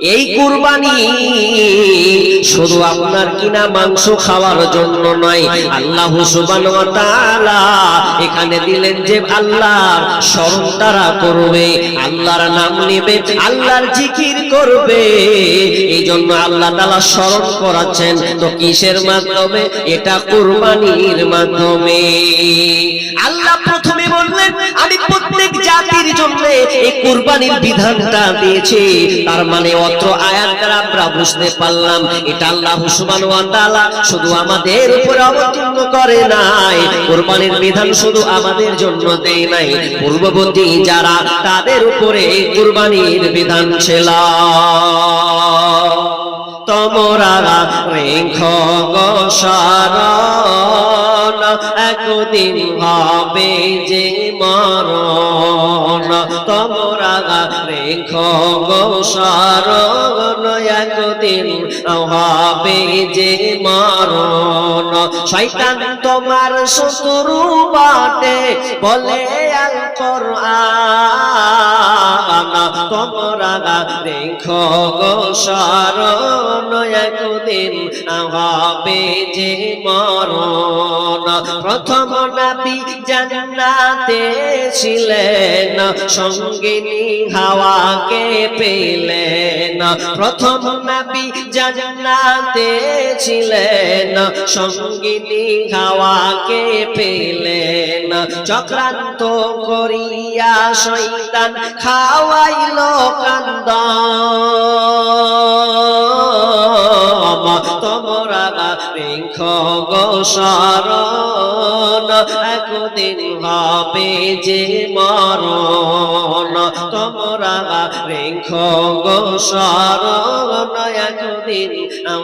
এই কুরবানি শুধু আপনার কিনা মাংস খাওয়ার জন্য নয়। আল্লাহ এখানে দিলেন যে আল্লাহর স্মরণ তারা করবে আল্লাহর নাম নেবে আল্লাহর জিকির করবে। এই জন্য আল্লাহ তালা স্মরণ করাচ্ছেন তো কিসের মাধ্যমে? এটা কুরবানির মাধ্যমে। আল্লাহ প্রথমে বললেন আমি প্রত্যেক জাতির জন্য এই কুরবানির বিধানটা দিয়েছি। তার মানে অত্র আয়াত দ্বারা আমরা বুঝতে পারলাম, এটা আল্লাহ সুবহানাহু ওয়া তাআলা শুধু আমাদের উপরে অবতীর্ণ করে নাই, কুরবানির বিধান শুধু আমাদের জন্য দেয় নাই। পূর্ববর্তী যারা তাদের উপরে কুরবানির বিধান ছিল। তোমরা রেখ গোসারণ, একদিন হবে যে মরণ। তোমরা রেখ গোসারণ একদিন হবে যে মরণ, শয়তান তোমার শত্রু বাটে, বলে আল কোরআন, তোমরা রেখো গো শরণ একদিন হবে যে মরণ, প্রথম নবী জান্নাতে ছিলেন সঙ্গিনী হাওয়াকে পেলেন প্রথম নাবি জান্নাতে ছিলেন সঙ্গিনী হাওয়াকে পেলেন চক্রান্ত করিয়া শৈতান খাওয়াইল কান্দ। তোমরা রেখ গোসরণ, একদিন হবে যে মরণ। তোমরা রেখ গোসরণ, একদিন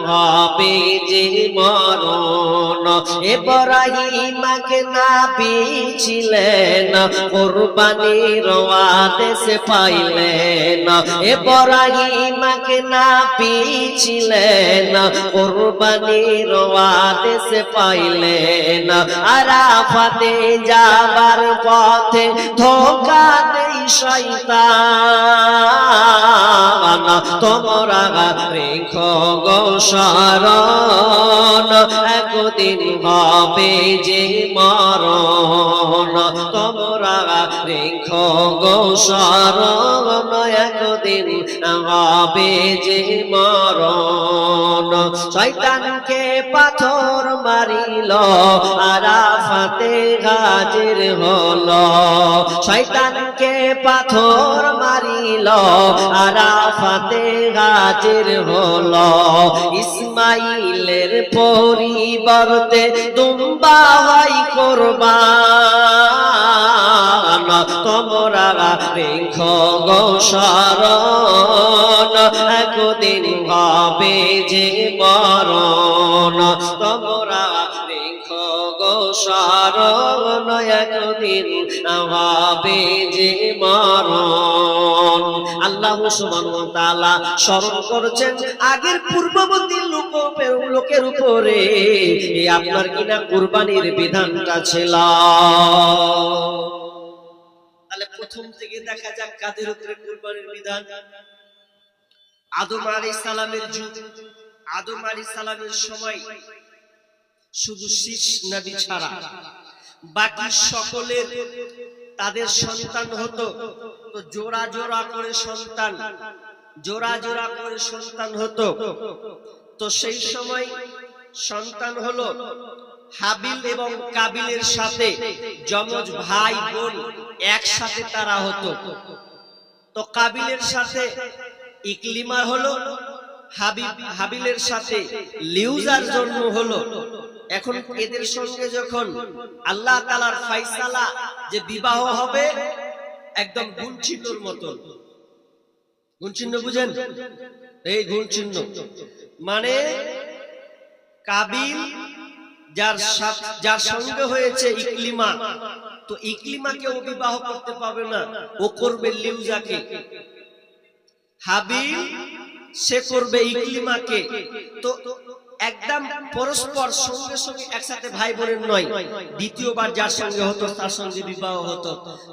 হবে যে মরণ। এব্রাহিমাকে নাবি ছিলেন, কোরবানির আদেশ পাইলেন। এব্রাহিমাকে নাবি ছিলেন কোরবানির আদেশ পাইলেন আরাফাতে যাবার পথে ধোকা দেই শয়তান। তোমরা রেখ গোসরণ একদিন হবে যে মরণ। তোমরা রেখ গোসরণ একদিন হবে যে মরণ। শয়তানকে পাথর মারিল, আরাফাতে হাজির হলো। শয়তানকে পাথর মারিল, আরাফাতে হাজির হলো। ইসমাইলের পরিবর্তে দুম্বা হয় কোরবান। তোমরা রেখ গোসরণ একদিন হবে যে মরণ তোমরা রেখ গোসরণ একদিন হবে যে আল্লাহ স্মরণ করছেন, আগের পূর্ববর্তী লোক লোকের উপরে। আপনার কিনা কুরবানির বিধানটা ছিল? তাহলে প্রথম থেকে দেখা যাক কাদের উপরে কুরবানির বিধান। আদম আলাইহিস সালামের যুগ, আদম আলাইহিস সালামের সময় শুধু শীষ নবী ছাড়া। বাকি সকলের তাদের সন্তান হতো, তো জোড়া জোড়া করে সন্তান, জোড়া জোড়া করে সন্তান হতো। তো সেই সময় সন্তান হলো হাবিল এবং কাবিলের সাথে যমজ ভাই বোন একসাথে তারা হতো। তো কাবিলের সাথে ইকলিমা হলো হাবিব, হাবিলের সাথে লিউজার জন্ম হলো। এখন এদের সঙ্গে যখন আল্লাহ তালার ফাইসালা যে বিবাহ হবে, একদম গুণচিহ্নর মতন। গুণচিহ্ন বুঝেন? এই গুণচিহ্ন। মানে কাবিল যার যার সঙ্গে হয়েছে ইকলিমা, তো ইকলিমাকে ও বিবাহ করতে পারবে না। ও করবে লিউজাকে। হাবিল সে করবে ইকলিমাকে তো একদম পরস্পর সঙ্গে সঙ্গে একসাথে ভাই বোনের নয়, দ্বিতীয়বার যার সঙ্গে হতো, তার সঙ্গে বিবাহ হতো।